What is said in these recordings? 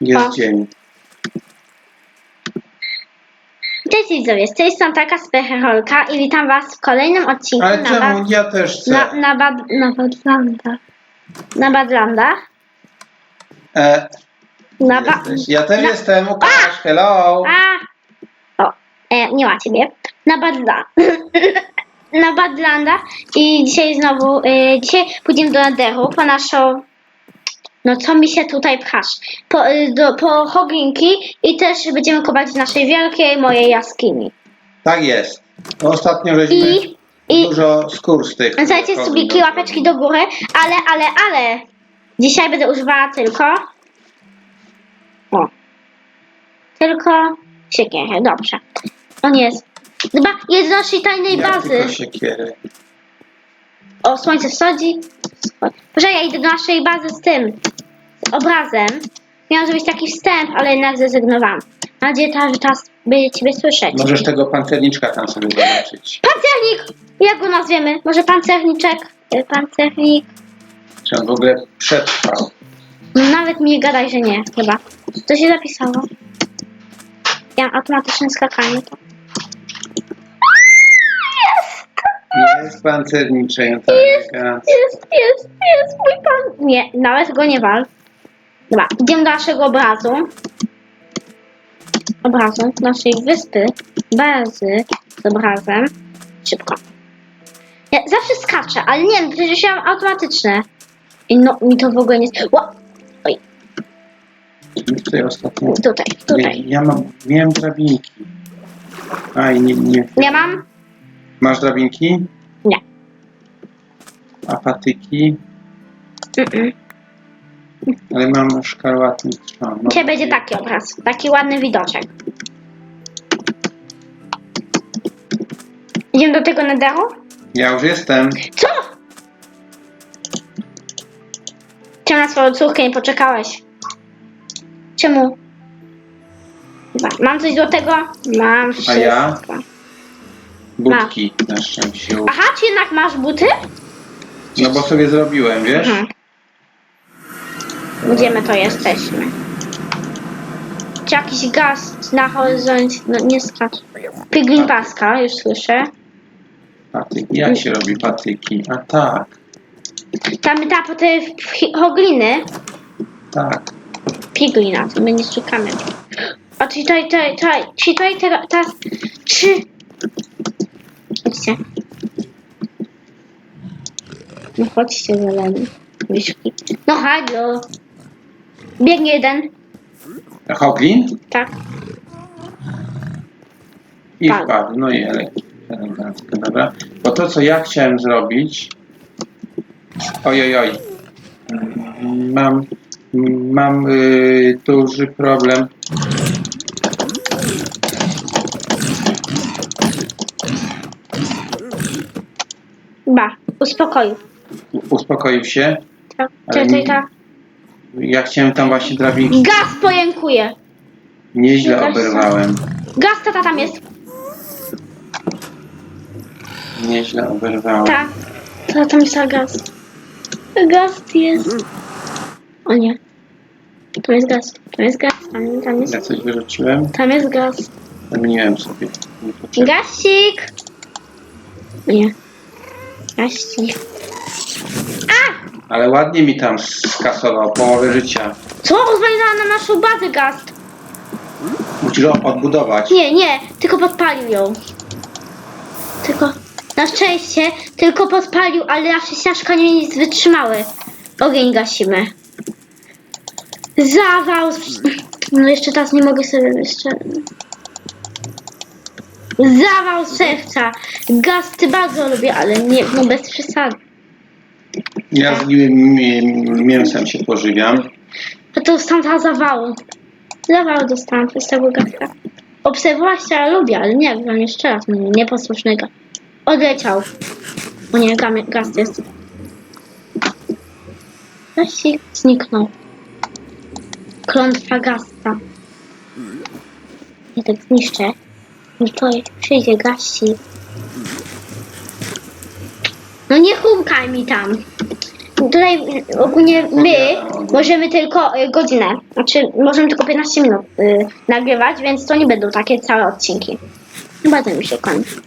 Jest O. dzień. Cześć widzowie, z tej strony taka Specherolka i witam was w kolejnym odcinku Ale na, czemu ja też chcę? na, na, bad, na Badlandach. Na Badlandach. E, Na ba- jesteś. ja też jestem, Łukasz, hello. A! O, e, nie ma ciebie. Na Badla. na Badlandach i dzisiaj znowu, e, dzisiaj pójdziemy do Netheru po naszą no co mi się tutaj pchasz? Po, e, do, po hoglinki i też będziemy kopać w naszej wielkiej mojej jaskini. Tak jest. Ostatnio żeśmy I, i dużo skór z tych. Dajcie subiki, łapeczki do góry, ale, ale, ale dzisiaj będę używała tylko o, tylko siekierę, dobrze. On jest chyba jest z naszej tajnej Ja bazy. tylko. O, słońce wschodzi. Proszę, ja idę do naszej bazy z tym, z obrazem. Miałam zrobić taki wstęp, ale jednak zrezygnowałam. Mam nadzieję, że teraz będzie Ciebie słyszeć. Możesz tego pancerniczka tam sobie zobaczyć. Pancernik! Jak go nazwiemy? Może pancerniczek? Y, Pancernik. Czy on w ogóle przetrwał. No nawet mi nie gadaj, że nie, chyba. To się zapisało. Ja mam automatyczne skakanie. To. Jest pancerniczek. Tak, elegancko. Jest, jest, jest mój pan. Nie, nawet go nie wal. Dobra, idziemy do naszego obrazu. Obrazu naszej wyspy. Bazy z obrazem. Szybko. Ja zawsze skaczę, ale nie wiem, przecież ja mam automatyczne. I no, mi to w ogóle nie... Ła! Oj, Tutaj ostatnio. tutaj, tutaj. Ja mam, miałem drabinki. Aj, nie, nie. Ja mam? Masz drabinki? Nie. A patyki? Mm-mm. Ale mam szkarłatny trzon. No, Dzisiaj będzie taki obraz, taki ładny widoczek. Idziemy do tego nederu? Ja już jestem. Co? Czemu na swoją córkę nie poczekałeś? Czemu? Dobra, Mam coś złotego? Mam wszystko. ja? Budki na szczęście. Aha, czy jednak masz buty? No bo sobie zrobiłem, wiesz? Mhm. Gdzie my to jesteśmy? Czy jakiś gaz na horyzoncie? No nie skacz. Piglin Paska, już słyszę. Patyki. Jak się robi patyki? A tak, Tam ta po te w- hogliny. tak. Piglina, to my nie szukamy. A czy tutaj, tutaj, tutaj, czy tutaj teraz, teraz, czy... No chodźcie. Myszki. No halo. Biegnie jeden, Hoglin? tak. I Tak. wpadł. No i ele- elegancko, dobra. Bo to, co ja chciałem zrobić... Oj, oj, oj. Mm, Mam, mam y, duży problem. Ba, uspokoił. Uspokoił się. Tak, Ale tutaj nie- tak. Ja chciałem tam właśnie drabinki. Gaz pojękuje. Nieźle oberwałem. Gaz tata tam jest. Nieźle oberwałem. Tak. To tam jest gaz. Gaz jest. O nie. Tam jest gaz. Tam jest gaz. Tam, tam jest. Ja coś wyrzuciłem. Tam jest gaz. Zamieniłem sobie. Niepotrzebnie. Gasik! Nie. Gasik. A! Ale ładnie mi tam skasował połowę życia. Co? Rozwaliła na naszą bazę gaz. Musisz ją odbudować. Nie, nie. Tylko podpalił ją. Tylko... Na szczęście tylko podpalił, ale nasze ścieżka nie nic wytrzymały. Ogień gasimy. Zawał. z- No jeszcze teraz nie mogę sobie jeszcze. Zawał serca. Gaz ty bardzo lubię, ale nie, no bez przesady. Ja z nim mi- mięsem się pożywiam. No to dostałam za zawału. Zawału dostałam przez tego gazka. Obserwować się ja lubię, ale nie, wam jeszcze raz mnie nieposłusznego. Odleciał. O nie, gaz jest. Gasik zniknął. Klątwa gasta. Ja tak zniszczę. I to przyjdzie gasik. No nie humkaj mi tam. Tutaj ogólnie my możemy tylko y, godzinę, znaczy możemy tylko 15 minut y, nagrywać, więc to nie będą takie całe odcinki. Chyba to mi się kończy.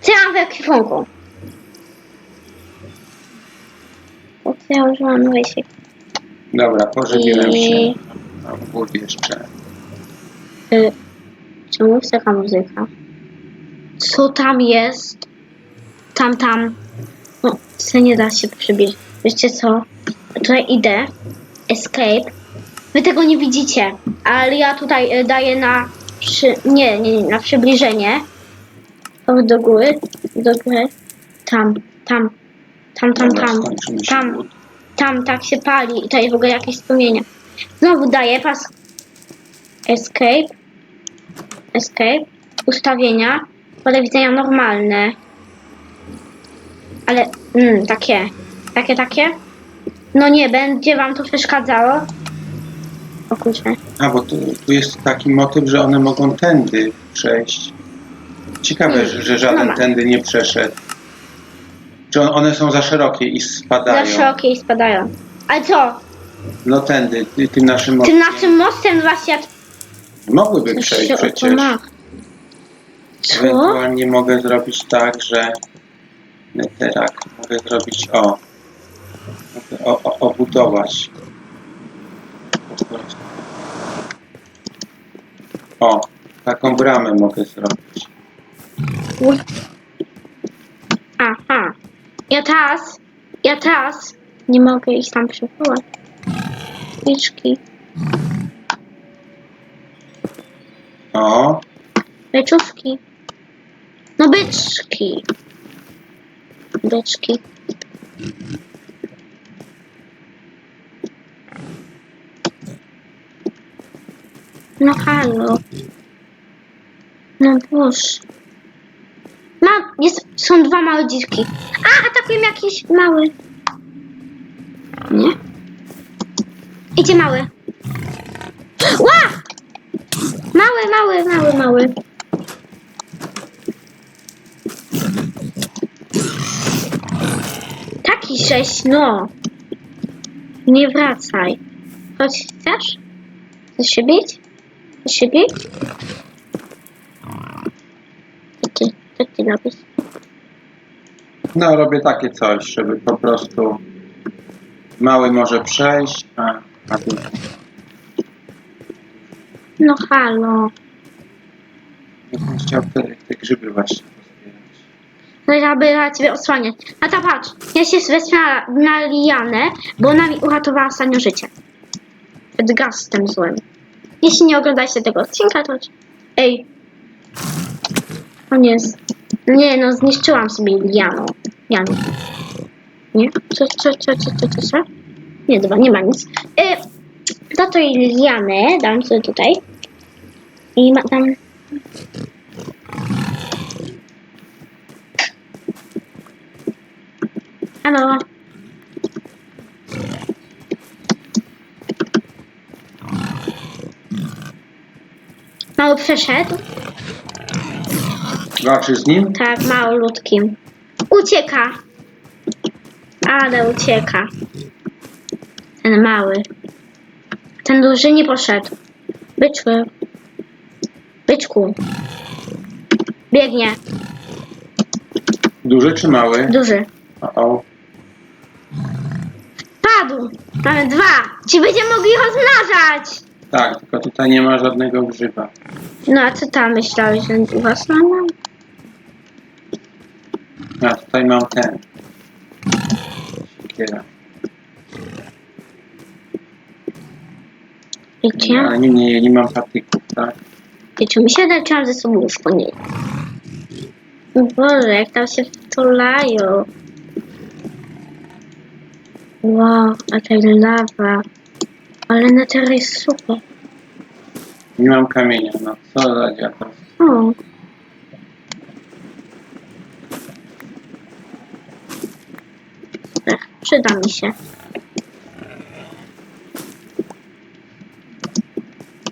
Co ja mam w ekwipunku? O, co ja użyłam wyjście. Dobra, pożywiłem I- się. Mam głód jeszcze. Y, czemu jest taka muzyka? Co tam jest? Tam, tam. No, co nie da się przybić. Wiecie co? Tutaj idę. Escape. Wy tego nie widzicie, ale ja tutaj y, daję na przy... nie, nie, nie, na przybliżenie. O, do góry, do góry. Tam, tam, tam, tam, tam, tam, tam, tak się pali. I tutaj w ogóle jakieś wspomnienia. Znowu daję pas Escape. Escape. Ustawienia. Pole widzenia normalne. Ale mm, takie. Takie, takie. No nie, będzie wam to przeszkadzało. O kurczę. A, bo tu, tu jest taki motyw, że one mogą tędy przejść. Ciekawe, że, że żaden dobra. tędy nie przeszedł. Czy on, one są za szerokie i Za spadają? szerokie i spadają. Ale co? No tędy, ty, tym naszym Tym mostem. naszym mostem właśnie jak Mogłyby przejść przecież. okoła. Co? Ewentualnie mogę zrobić tak, że neterak mogę zrobić o. Mogę o, o, obudować. O, taką bramę mogę zrobić. Aha. Ja teraz, ja teraz nie mogę ich tam przywołać. Liczki. O, Beczówki. No byczki. Byczki. No halo. No boż. Ma, jest, są dwa małe dziwki. A, atakują jakiś mały. Nie? Idzie mały. Ła! Mały, mały, mały, mały. Sześć, no. Nie wracaj. Chodź, chcesz? Chcesz się bić? Chcesz się bić? Ty, co ty robisz? no robię takie coś, żeby po prostu mały może przejść, a, a tu No halo. ja bym chciał te, te grzyby właśnie. No ja by na ciebie osłaniać. A ta patrz, ja się wezmę na, na Lianę, bo ona mi uratowała ostatnio życie. Przed gastem złym. Jeśli nie oglądacie tego odcinka, to... Ej. O nie, nie no, zniszczyłam sobie Lianą. Lianę. Nie? Co, co, co, co, co, co, co? Nie, dobra, nie ma nic. E, za to Lianę dam sobie tutaj. I ma, dam... Halo. Mały przeszedł? Walczysz z nim? Tak, małolutkim. Ucieka. Ale ucieka. Ten mały. Ten duży nie poszedł. Byczku. Byczku. Biegnie. Duży czy mały? Duży. O, o. Mamy dwa. Ci będziemy mogli rozmnażać. Tak, tylko tutaj nie ma żadnego grzyba. No a co tam myślałeś, że u was mam? A tutaj mam ten. Siekiera. Wiecie? Ale nie, nie, nie mam patyków, tak? Wiecie, mi się leczyłam ze sobą łóżko, nie. Boże, jak tam się wtulają. Wow, a ta lawa. Ale na teraz jest super. Nie mam kamienia, no co za dziadek. O. Super, przyda mi się.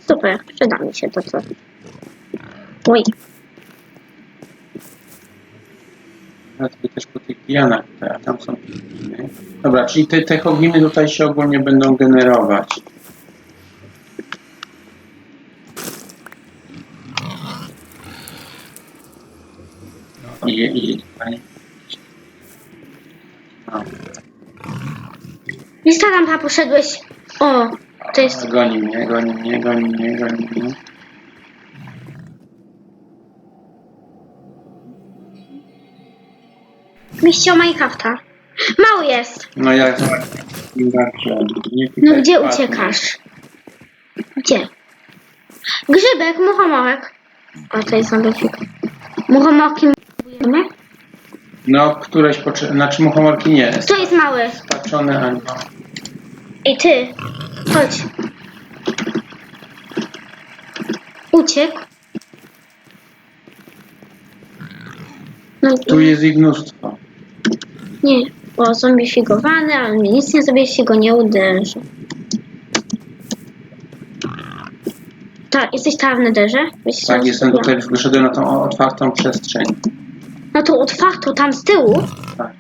Super, przyda mi się to co. Oj, Ja sobie też po tych a tam są. Dobra, czyli te, te hogliny tutaj się ogólnie będą generować. I, i tutaj. Lista rampa poszedłeś. O, to jest. Goni mnie, goni mnie, goni mnie, goni mnie. Mieście o Minecrafta. Mały jest. No jak nie No tutaj gdzie uciekasz? Gdzie? Grzybek, muchomorek. O, to jest zombifik. Muchomorki budujemy? No, któreś poczy... Znaczy muchomorki nie. To jest mały. Spaczone, a nie. Ej, ty. Chodź. Uciekł. No, Tu jest ich mnóstwo. Nie, bo zombie figowany, ale mnie nic nie zrobię, jeśli go nie uderzy. Ta, jesteś tam? Byś się Tak, jestem tutaj, wyszedłem na tą otwartą przestrzeń. No to otwarto, tam z tyłu. Tak.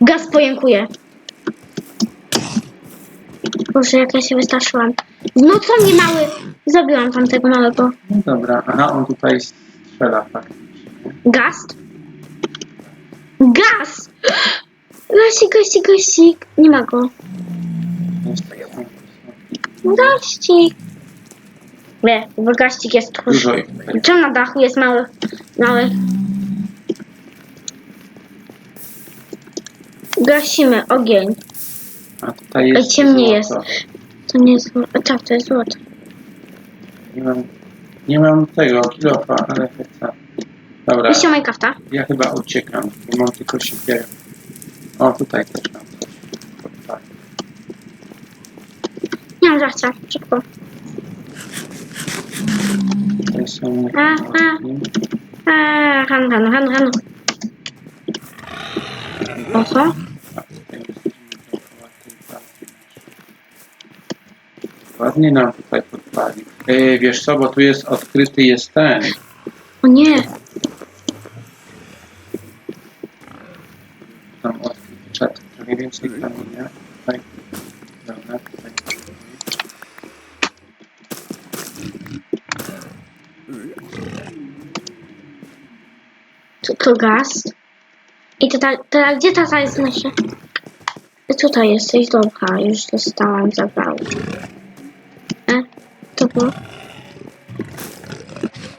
Gaz pojękuje. Boże, jak ja się wystraszyłam. No co mnie mały? Zabiłam tamtego małego. No dobra, aha, on tutaj strzela faktycznie. Gaz? Gaz! Gasik, gasik, gasik. Nie ma go. Jest Gaścik. Nie, bo gaścik jest tchórz. Dużo ich tutaj. Czemu na dachu jest mały? Mały. Gasimy ogień. A tutaj jest Ej, ciemniej złoto. To nie jest złoto. Tak, to jest złoto. Nie mam, nie mam tego kilofa, ale chcę. Dobra, Wyjście Minecrafta. ja chyba uciekam, bo mam tylko siekierę. O, tutaj też mam. Tak. Nie mam żarcia. Szybko. Tutaj są A, a. Eee, jest dookoła tej bazy. Ładnie nam tutaj podpalił. Ej, wiesz co, bo tu jest odkryty jest ten. O nie. Tam odkryty czat. Kamienia. Tutaj. Dobra, tutaj. Tu, to gaz. I to, ta, to, gdzie ta jest nasza? Tutaj jesteś, dobra, już dostałam zawału. E, to było?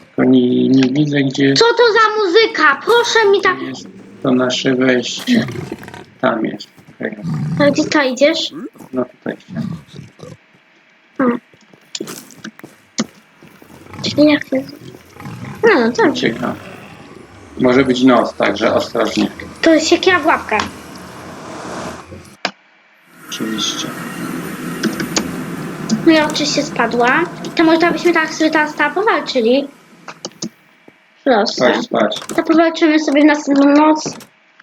Tylko nie, nie widzę, gdzie Co to za muzyka? Proszę mi tak... jest to nasze wejście. Tam jest. A gdzie ta idziesz? No tutaj się. A. Czyli jak się... No, no to, Uciekam. Może być noc, także ostrożnie. to jest siekiera w łapkę. Oczywiście. No ja oczywiście spadła. To może byśmy tak sobie teraz ta powalczyli. Los. Spać, spać. To powalczymy sobie w następną noc.